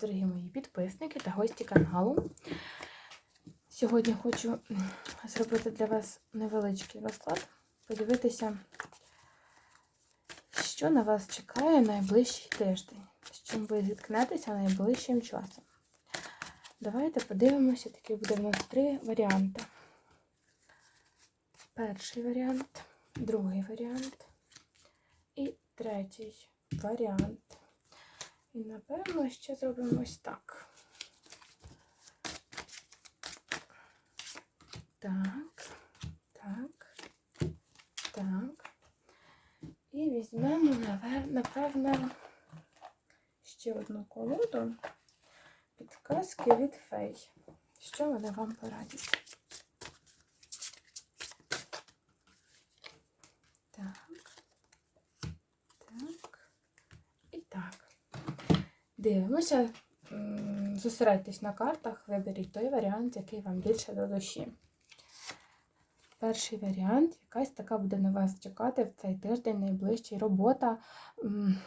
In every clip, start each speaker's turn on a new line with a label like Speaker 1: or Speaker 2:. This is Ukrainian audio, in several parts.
Speaker 1: дорогі мої підписники та гості каналу. Сьогодні хочу зробити для вас невеличкий розклад, подивитися, що на вас чекає найближчий тиждень, з чим ви зіткнетеся найближчим часом. Давайте подивимося, такі буде в нас три варіанти. Перший варіант, другий варіант і третій варіант. І напевно ще зробимо ось так. Так, так, так. І візьмемо, напевно, ще одну колоду підказки від фей. Що вони вам порадять? Так. Так. І так. Дивимося. Зосередьтесь на картах, виберіть той варіант, який вам більше до душі. Перший варіант, якась така буде на вас чекати в цей тиждень найближчий робота.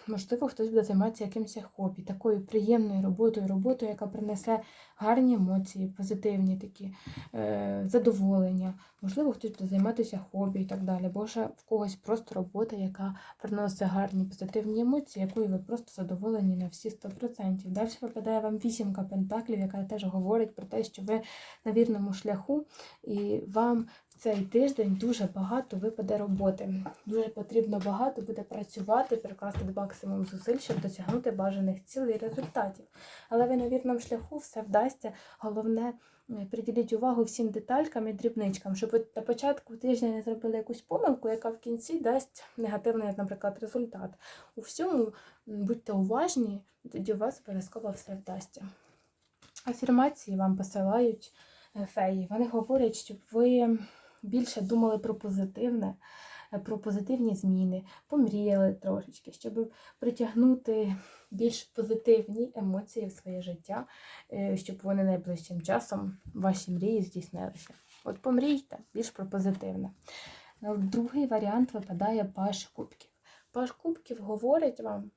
Speaker 1: Можливо, хтось буде займатися якимось хобі, такою приємною роботою, роботою, яка принесе гарні емоції, позитивні такі, е, задоволення. Можливо, хтось буде займатися хобі і так далі. Бо вже в когось просто робота, яка приносить гарні позитивні емоції, якою ви просто задоволені на всі 100%. Далі випадає вам вісімка пентаклів, яка теж говорить про те, що ви на вірному шляху, і вам цей тиждень дуже багато випаде роботи. Дуже потрібно багато буде працювати, прикласти максимум зусиль, щоб досягнути бажаних цілей і результатів. Але ви на вірному шляху все вдасться. Головне приділіть увагу всім деталькам і дрібничкам, щоб на початку тижня не зробили якусь помилку, яка в кінці дасть негативний, наприклад, результат. У всьому будьте уважні, тоді у вас обов'язково все вдасться. Афірмації вам посилають е, феї. Вони говорять, щоб ви більше думали про позитивне, е, про позитивні зміни, помріяли трошечки, щоб притягнути більш позитивні емоції в своє життя, е, щоб вони найближчим часом ваші мрії здійснилися. От помрійте більш про позитивне. Ну, Другий варіант випадає паш кубків. Паш кубків говорить вам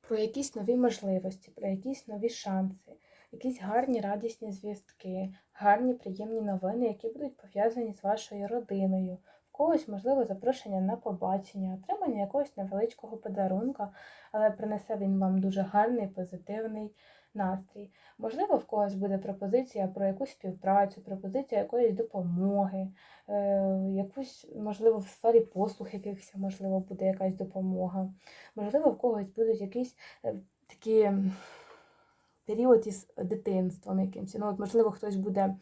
Speaker 1: про якісь нові можливості, про якісь нові шанси, якісь гарні радісні звістки, гарні приємні новини, які будуть пов'язані з вашою родиною. В когось, можливо, запрошення на побачення, отримання якогось невеличкого подарунка, але принесе він вам дуже гарний, позитивний настрій. Можливо, в когось буде пропозиція про якусь співпрацю, пропозиція якоїсь допомоги, е, якусь, можливо, в сфері послуг якихось, можливо, буде якась допомога. Можливо, в когось будуть якісь е, такі період із дитинством якимось. Ну, от, можливо, хтось буде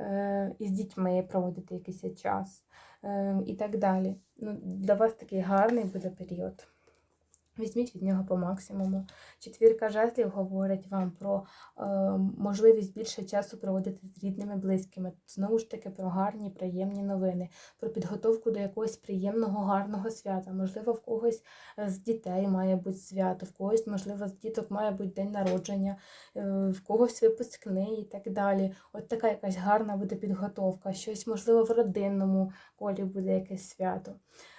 Speaker 1: е, із дітьми проводити якийсь час е, і так далі. Ну, для вас такий гарний буде період. Візьміть від нього по максимуму. Четвірка жезлів говорить вам про е, можливість більше часу проводити з рідними, близькими. Знову ж таки, про гарні, приємні новини, про підготовку до якогось приємного, гарного свята. Можливо, в когось з дітей має бути свято, в когось, можливо, з діток має бути день народження, е, в когось випускний і так далі. От така якась гарна буде підготовка, щось, можливо, в родинному колі буде якесь свято.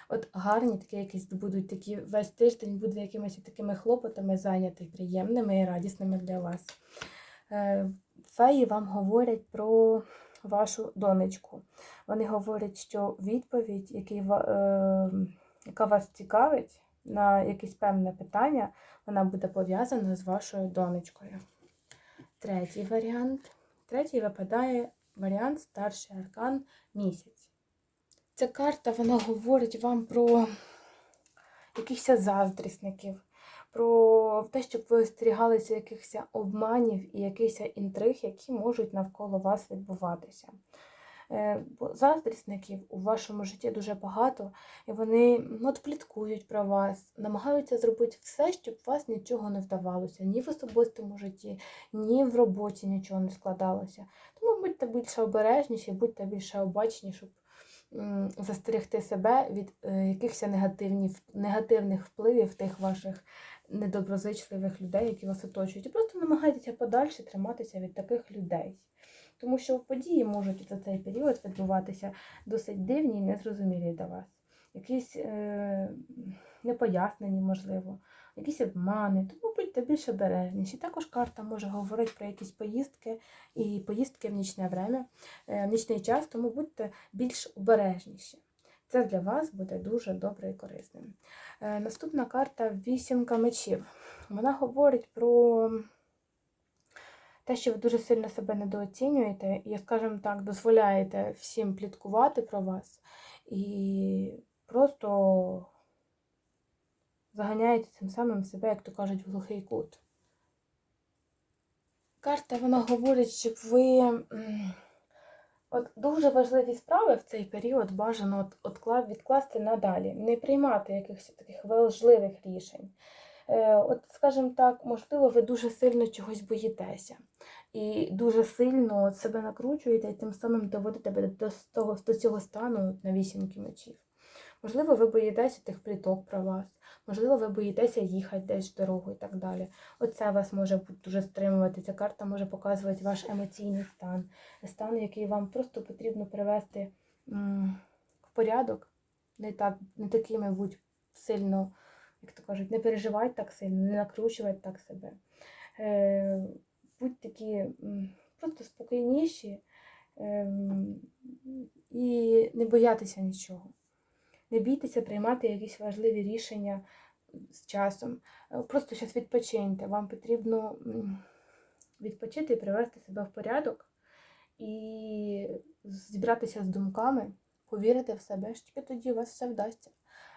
Speaker 1: От гарні такі якісь будуть такі весь тиждень буде якимись такими хлопотами зайнятий, приємними і радісними для вас. Е, Феї вам говорять про вашу донечку. Вони говорять, що відповідь, який, е, яка вас цікавить на якесь певне питання, вона буде пов'язана з вашою донечкою. Третій варіант. Третій випадає варіант старший аркан місяць. Ця карта вона говорить вам про якихось заздрісників, про те, щоб ви остерігалися якихось обманів і якихось інтриг, які можуть навколо вас відбуватися. Е, Бо заздрісників у вашому житті дуже багато, і вони от пліткують про вас, намагаються зробити все, щоб вас нічого не вдавалося, ні в особистому житті, ні в роботі нічого не складалося. Тому будьте більше обережніші, будьте більше обачні, щоб застерегти себе від е, якихось негативних, негативних впливів тих ваших недоброзичливих людей, які вас оточують. І просто намагайтеся подальше триматися від таких людей. Тому що події можуть за цей період відбуватися досить дивні і незрозумілі для вас. Якісь е, непояснені, можливо. Якісь обмани, тому будьте більш обережніші. Також карта може говорити про якісь поїздки і поїздки в нічне время, е, в нічний час, тому будьте більш обережніші. Це для вас буде дуже добре і корисним. Е, Наступна карта вісімка мечів. Вона говорить про те, що ви дуже сильно себе недооцінюєте, і, скажімо так, дозволяєте всім пліткувати про вас і просто заганяєте цим самим себе, як то кажуть, в глухий кут. Карта вона говорить, щоб ви от дуже важливі справи в цей період бажано от, откла- відкласти надалі, не приймати якихось таких важливих рішень. Е, От, скажімо так, можливо, ви дуже сильно чогось боїтеся і дуже сильно от себе накручуєте і тим самим доводите до, того, до цього стану на вісімки мечів. Можливо, ви боїтеся тих пліток про вас, можливо, ви боїтеся їхати десь в дорогу і так далі. Оце вас може дуже стримувати. Ця карта може показувати ваш емоційний стан, стан, який вам просто потрібно привести в порядок, не, так, не такими будь сильно, як то кажуть, не переживайте так сильно, не накручувати так себе. Е, будь такі просто спокійніші ем, і не боятися нічого. Не бійтеся приймати якісь важливі рішення з часом. Е, Просто зараз відпочиньте. Вам потрібно відпочити і привести себе в порядок і зібратися з думками, повірити в себе, що тільки тоді у вас все вдасться.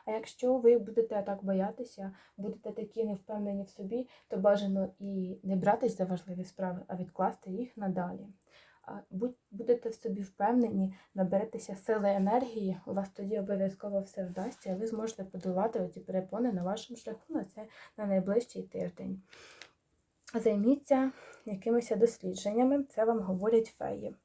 Speaker 1: А якщо ви будете так боятися, будете такі невпевнені в собі, то бажано і не братись за важливі справи, а відкласти їх надалі. Будете в собі впевнені, наберетеся сили енергії, у вас тоді обов'язково все вдасться, і ви зможете подолати оці перепони на вашому шляху на це на найближчий тиждень. Займіться якимись дослідженнями, це вам говорять феї.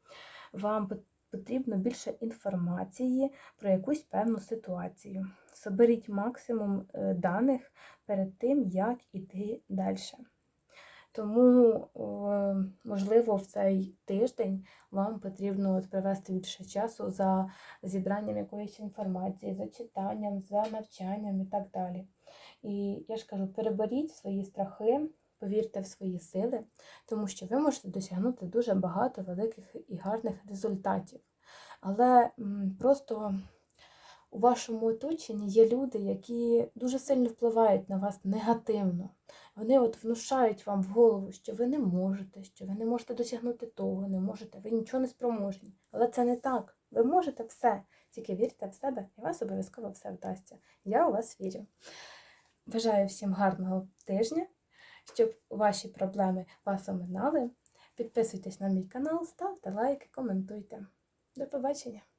Speaker 1: Вам потрібно більше інформації про якусь певну ситуацію. Соберіть максимум е, даних перед тим, як іти далі. Тому, можливо, в цей тиждень вам потрібно от провести більше часу за зібранням якоїсь інформації, за читанням, за навчанням і так далі. І я ж кажу, переборіть свої страхи, повірте в свої сили, тому що ви можете досягнути дуже багато великих і гарних результатів. Але просто у вашому оточенні є люди, які дуже сильно впливають на вас негативно. Вони от внушають вам в голову, що ви не можете, що ви не можете досягнути того, не можете, ви нічого не спроможні. Але це не так. Ви можете все. Тільки вірте в себе, і вас обов'язково все вдасться. Я у вас вірю. Бажаю всім гарного тижня, щоб ваші проблеми вас оминали. Підписуйтесь на мій канал, ставте лайки, коментуйте. До побачення!